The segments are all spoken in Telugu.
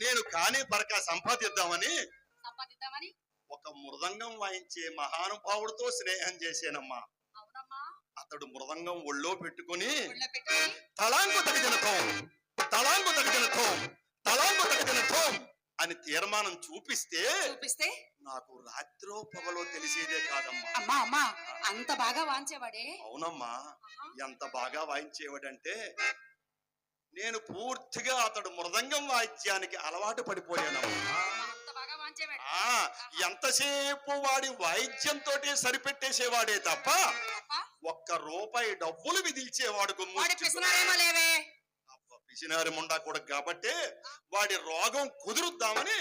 నేను కానీ బరక సంపాదిద్దామని సంపాదిద్దామని? ఒక మృదంగం వాయించే మహానుభావుడితో స్నేహం చేశానమ్మా. అవునమ్మా. అతడు మృదంగం ఒళ్ళో పెట్టుకుని తలాంగు తగిన థోం తలాంగు తగిన థోం తలాంగు తగిన థోం అని తీర్మానం చూపిస్తే చూపిస్తే? నాకు రాత్రో పగలో తెలిసేదే కాదమ్మా. అమ్మా అమ్మా అంత బాగా వాంచేవాడే అవునమ్మా. ఎంత బాగా వాయించేవాడంటే నేను పూర్తిగా అతడు మృదంగం వాయిద్యానికి అలవాటు పడిపోయానమ్మా. ఆ ఎంతసేపు వాడి వాయిద్యంతో సరిపెట్టేసేవాడే తప్ప ఒక్క రూపాయి డబ్బులు విధిల్చేవాడు పిసినారి ముండా కూడా కాబట్టి వాడి రోగం కుదురుద్దామని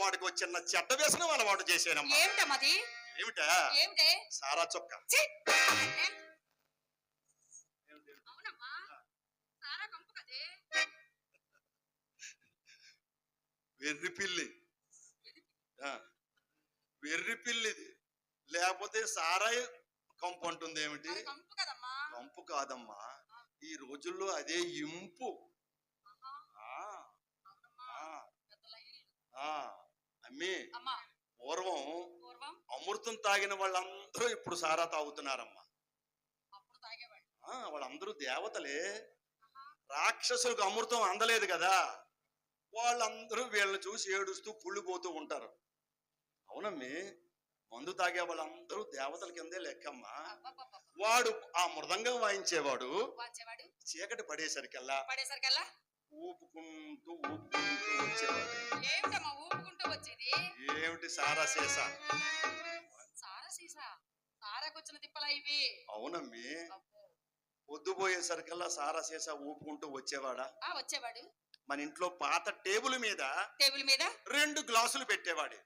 వాడికి చిన్న చెడ్డ వ్యసనం అలవాటు చేశానమ్మా. ఏమిటే? సారా చొక్క. వెర్రి పిల్లి ఆ, వెర్రి పిల్లిది లేకపోతే సారాయి కంపు అంటుంది ఏమిటి? కంపు కదమ్మా. ఈ రోజుల్లో అదే ఇంపు. అమ్మి. పూర్వం అమృతం తాగిన వాళ్ళందరూ ఇప్పుడు సారా తాగుతున్నారమ్మా. వాళ్ళందరూ దేవతలే. రాక్షసులకు అమృతం అందలేదు కదా. వాళ్ళందరూ వీళ్ళని చూసి ఏడుస్తూ కుళ్ళిపోతూ ఉంటారు. అవునమ్మి మందు తాగే వాళ్ళందరూ దేవతల కిందే లెక్కమ్మా. వాడు ఆ మృదంగం వాయించేవాడు. చీకటి పడేసరికల్లా పడేసరికల్లా? ఊపుకుంటూ ఊపుకుంటూ వచ్చేవాడు. ఏమిటమ్మా ఊపుకుంటూ వచ్చేది? ఏమిటి సారా శేష సారా సీసా? సారాకొచ్చిన తిప్పలా ఇవి. అవునమ్మి. పొద్దుపోయేసరికల్లా సారా శేష ఊపుకుంటూ వచ్చేవాడా? వచ్చేవాడు. మన ఇంట్లో పాత టేబుల్ మీద టేబుల్ మీద? రెండు గ్లాసులు పెట్టేవాడు.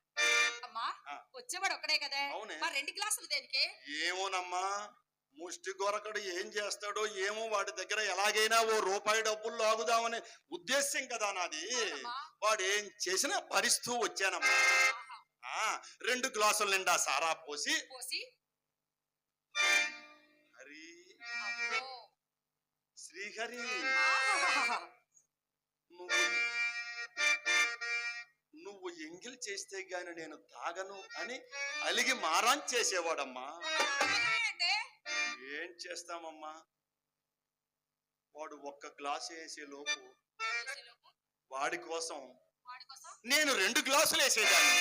అమ్మా. వచ్చేవాడు ఒక్కడే కదా. మరి రెండు గ్లాసులు దేనికి? ఏమోనమ్మా ముష్టి గొరకడు ఏం చేస్తాడో ఏమో వాడి దగ్గర ఎలాగైనా ఓ రూపాయి డబ్బులు లాగుదామనే ఉద్దేశ్యం కదా నాది. వాడు ఏం చేసినా భరిస్తూ వచ్చానమ్మా. రెండు గ్లాసుల నిండా సారా పోసి. హరి. శ్రీహరి. ఎంగిల్ చేస్తే గాని నేను తాగను అని అలిగి మారాన్ చేసేవాడమ్మా. ఏం చేస్తామమ్మా? వాడు ఒక్క గ్లాస్ వేసే లోపు వాడి కోసం నేను రెండు గ్లాసులు వేసేదాన్ని.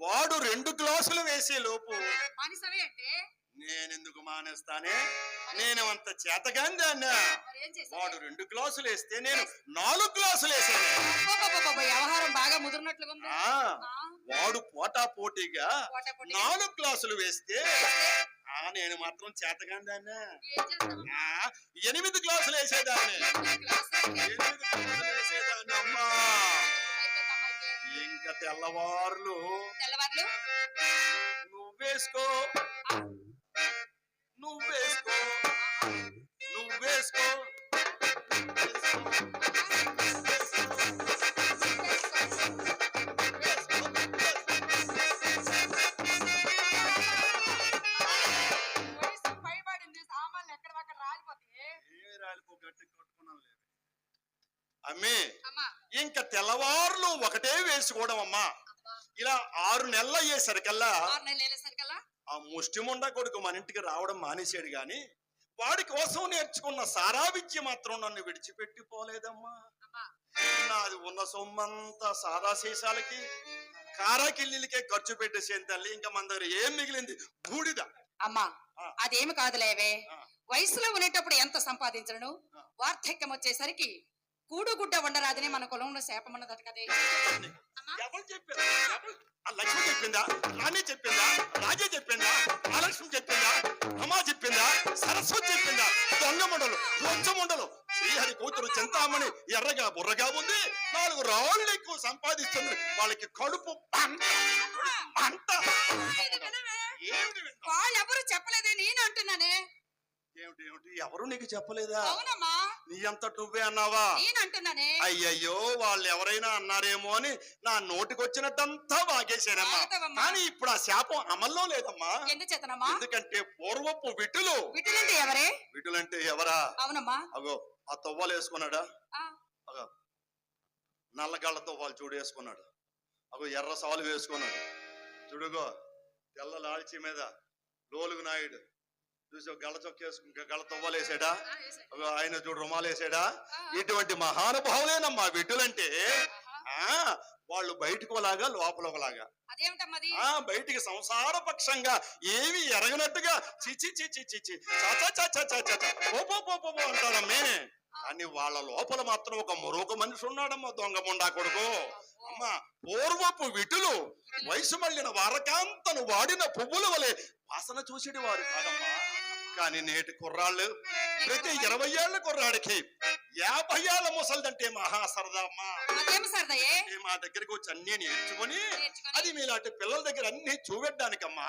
వాడు రెండు గ్లాసులు వేసే లోపు నేనెందుకు మానేస్తానే? నేను అంత ఏం చేశావు? వాడు రెండు గ్లాసులు వేస్తే నేను నాలుగు గ్లాసులు వేసాను వ్యవహారం బాగా ముదిరినట్లుగా వాడు పోటా పోటీగా. నాలుగు గ్లాసులు వేస్తే ఆ నేను మాత్రం చేతగాని దాన్నా ఏం చేస్తావు? ఆ, ఎనిమిది గ్లాసులు వేసేదాన్ని? ఎనిమిది గ్లాసులు వేసేదాన్ని. అమ్మా. ఇంకా తెల్లవార్లు. నువ్వేసుకో. నువ్వేసుకో నువ్వేసుకో అమ్మి ఇంకా తెల్లవారులు ఒకటే వేసుకోవడం అమ్మా. ఇలా ఆరు నెలలు అయ్యేసరికల్లా ఆ ముష్టిముండ కొడుకు మన ఇంటికి రావడం మానేశాడు గాని వాడి కోసం నేర్చుకున్న సారా విద్య మాత్రం నన్ను విడిచిపెట్టి పోలేదమ్మా అమ్మా నాది ఉన్న సొమ్మంతా సారా సీసాలకి కారాకిల్లికే ఖర్చు పెట్టేసేం తల్లి. ఇంకా మన దగ్గర ఏం మిగిలింది? బూడిద. అమ్మా. అదేమి కాదులేవే. వయసులో ఉండేటప్పుడు ఎంత సంపాదించను. వార్ధక్యం వచ్చేసరికి కూడు గుడ్డ ఉండరాదని మన కులంలో శాపమన్నదట కదే. అమ్మా. ఎవరు చెప్పారు? ఎవరు? ఆ లక్ష్మి చెప్పిందా? రాణి చెప్పిందా? రాజే చెప్పిందా? మహాలక్ష్మి చెప్పిందా? రమా చెప్పిందా? సరస్వతి చెప్పిందా? దొంగ మండలు రొంచ మండలు. శ్రీహరి కూతురు చింతామణి ఎర్రగా బుర్రగా ఉంది. నాలుగు రాళ్ళు ఎక్కువ సంపాదిస్తుంది. వాళ్ళకి కడుపు పంట. పంట? ఏమిటి? వాళ్ళెవరూ చెప్పలేదే నేను అంటున్నానే. ఏమిటి ఏమిటి? ఎవరు నీకు చెప్పలేదా? అవునమ్మా. నీ అంత నువ్వే అన్నావా? అయ్యయ్యో వాళ్ళు ఎవరైనా అన్నారేమో అని నా నోటికొచ్చినట్టంతా వాగేశానమ్మా. వాగుతావమ్మా. కానీ ఇప్పుడు ఆ శాపం అమల్లో లేదమ్మా. ఎందుకంటే పూర్వపు విటులు. వీటిలంటే ఎవరే? విటులంటే ఎవరా? అవునమ్మా. అగో ఆ తొవ్వలు వేసుకున్నాడా? ఆ, అగో నల్లగాళ్ళతో వాళ్ళు చూడు వేసుకున్నాడు. అగో ఎర్ర సాలు వేసుకున్నాడు. చూడుగో తెల్ల లాల్చి మీద లోలుగు నాయుడు. చూసి గళ్ళ చొక్క వేసుకు గళ్ళ తవ్వలేసాడా? ఆయన చూడు రుమాలు వేసాడా ఇటువంటి మహానుభావులేనమ్మా విటులంటే ఆ వాళ్ళు బయటకు ఒకలాగా లోపల ఒకలాగా. బయటికి సంసార పక్షంగా ఏమి ఎరగనట్టుగా చిచి చిచి చిచి అంటాడమ్మే. కానీ వాళ్ళ లోపల మాత్రం ఒక మరొక మనిషి ఉన్నాడమ్మా దొంగ ముండా కొడుకు. అమ్మా పూర్వపు విటులు వయసు మళ్ళిన వారకాంతను వాడిన పువ్వుల వలె వాసన చూసిడి వారు కాదమ్మా. కానీ నేటి కుర్రాళ్ళు ప్రతి ఇరవై ఏళ్ళ కుర్రాడికి యాభై ఏళ్ళ ముసలిదంటే మహా సరదా మా దగ్గరికి వచ్చి అన్ని నేర్చుకొని అది మీలాంటి పిల్లల దగ్గర అన్ని చూపెట్టడానికమ్మా.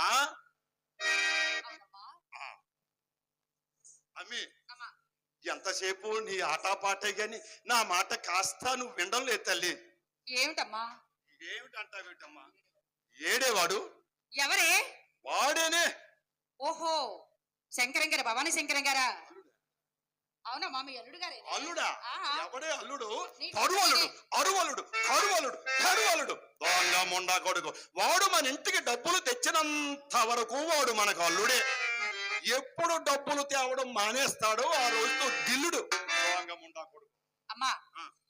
అమ్మా. ఎంతసేపు నీ ఆటపాటే గాని నా మాట కాస్త నువ్వు వినడం లేదు తల్లి. ఏమిటమ్మా? ఏమిటంటావేటమ్మా? ఏడేవాడు? ఎవరే? వాడేనే. ఓహో. శంకరం గారు? భవానీ శంకరం గారా? అవునమ్మా మీ అల్లుడు గారే అల్లుడా. ఎవడే అల్లుడు? నీ పరువలుడు అరువలుడు కరువలుడు కరువలుడు దొంగ ముండా కొడుకు. వాడు మన ఇంటికి డబ్బులు తెచ్చినంత వరకు వాడు మనకు అల్లుడే. ఎప్పుడు డబ్బులు తేవడం మానేస్తాడో ఆ రోజుతో గిల్లుడు. దొంగ ముండా కొడుకు. అమ్మా.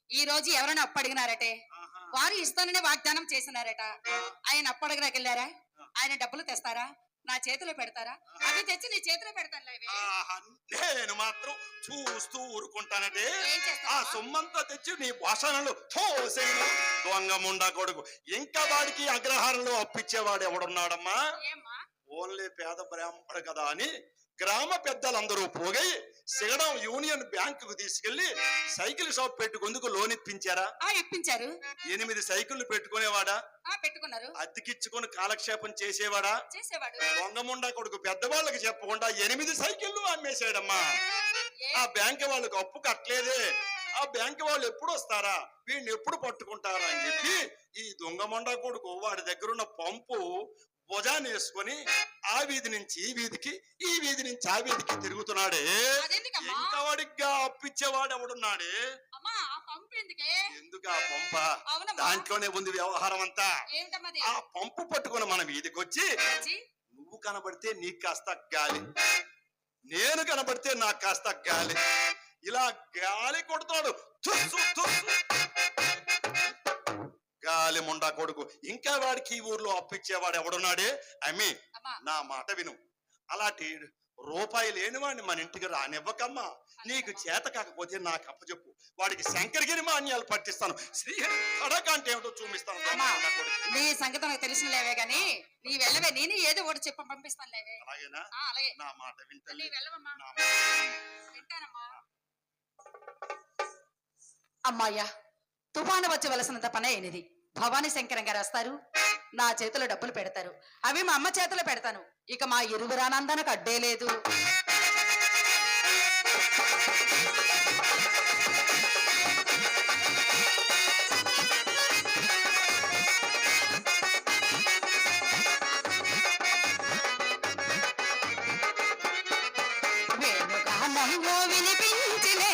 ఈ రోజు ఎవరైనా అప్పు అడిగినారటే ఆహా. వారు ఇస్తానని వాగ్దానం చేసినారట. ఆయన అప్పు అడగడానికి వెళ్ళారా? ఆ. ఆయన డబ్బులు తెస్తారా? నా చేతిలో పెడతారా? అవి తెచ్చి నీ చేతిలో పెడతాను నేను మాత్రం చూస్తూ ఊరుకుంటానంటే ఆ సొమ్మంతా తెచ్చి నీ భాషణలు తోసేను దొంగ ముండా కొడుకు. ఇంకా వాడికి అగ్రహారంలో అప్పిచ్చేవాడు ఎవడున్నాడమ్మా ఓన్లీ పేద బ్రాహ్మడు కదా అని గ్రామ పెద్దలందరూ పోగై సిగడం యూనియన్ బ్యాంకుకు తీసుకెళ్ళి సైకిల్ షాప్ పెట్టుకుందుకు లోన్ ఇప్పించారా ఇప్పించారు ఎనిమిది సైకిళ్ళు పెట్టుకునేవాడా? పెట్టుకున్నారు. అద్దెకిచ్చుకొని కాలక్షేపం చేసేవాడా? చేసేవాడు. దొంగముండా కొడుకు పెద్దవాళ్ళకి చెప్పకుండా ఎనిమిది సైకిళ్ళు అమ్మేశాడమ్మా. ఏ? ఆ బ్యాంక్ వాళ్ళకి అప్పు కట్టలేదే. ఆ బ్యాంక్ వాళ్ళు ఎప్పుడు వస్తారా వీడిని ఎప్పుడు పట్టుకుంటారా అని చెప్పి ఈ దొంగ కొడుకు వాడి దగ్గర ఉన్న పంపు భుజాన్ని వేసుకొని ఆ వీధి నుంచి ఈ వీధికి ఈ వీధి నుంచి ఆ వీధికి తిరుగుతున్నాడే. ఇంకా వాడిగా అప్పిచ్చేవాడు ఎవడున్నాడే ఎందుకే? ఆ పంప? దాంట్లోనే ఉంది వ్యవహారం అంతా. ఆ పంపు పట్టుకుని మన వీధికి వచ్చి వచ్చి నువ్వు కనబడితే నీకు కాస్త గాలి. నేను కనబడితే నాకు కాస్త గాలి. ఇలా గాలి కొడుతున్నాడు. తుస్సు తుస్సు. గాలి ముండా కొడుకు. ఇంకా వాడికి ఈ ఊర్లో అప్పిచ్చేవాడు ఎవడున్నాడే? అమ్మి. నా మాట విను. అలాంటి రూపాయి లేని వాడిని మన ఇంటికి రానివ్వకమ్మా. నీకు చేత కాకపోతే నాకు అప్పచెప్పు. వాడికి శంకరగిరి మాన్యాలు పట్టిస్తాను. శ్రీహరి కడక అంటే ఏమిటో చూపిస్తాను. నీ సంగతి నాకు తెలిసిన లేవే గాని నీ వెళ్ళవే. నేను ఏదో ఒకటి చెప్పి పంపిస్తాను లేవే. అలాగేనా? నా మాట. వింటానమ్మా. అమ్మాయ్యా తుఫాను వచ్చవలసినంత పని అయినది. భవానీ శంకరం గారు వస్తారు నా చేతిలో డబ్బులు పెడతారు. అవి మా అమ్మ చేతిలో పెడతాను. ఇక మా ఇరువురానందానికి అడ్డే లేదు. వినిపించలే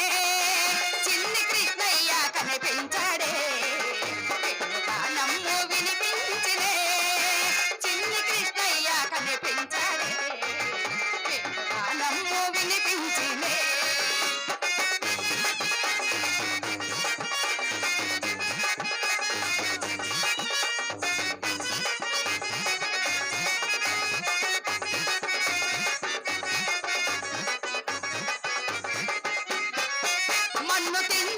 não tem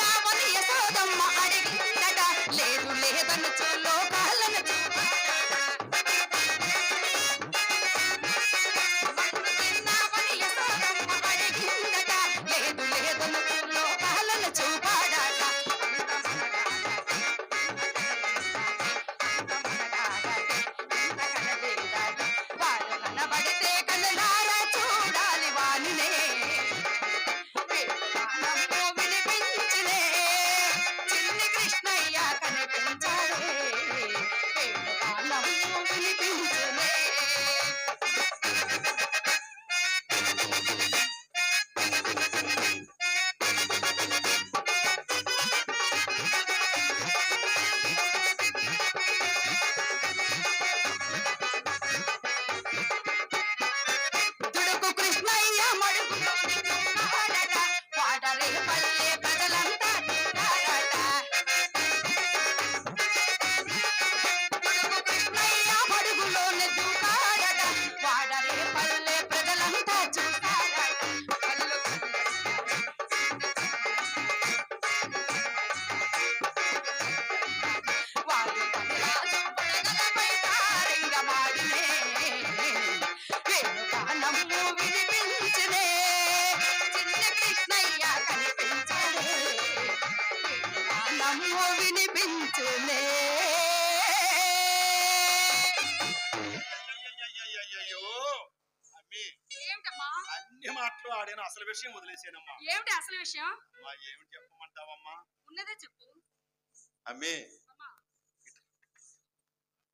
అన్ని మాటలు ఆడిన అసలు విషయం వదిలేసానమ్మా. ఏమిటి అసలు విషయం? అమ్మా ఏమిటి చెప్పమంటావమ్మా? ఉన్నదే చెప్పు. అమ్మి. అమ్మా.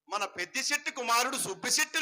మన పెద్ద శెట్టి కుమారుడు సుబ్బిశెట్టి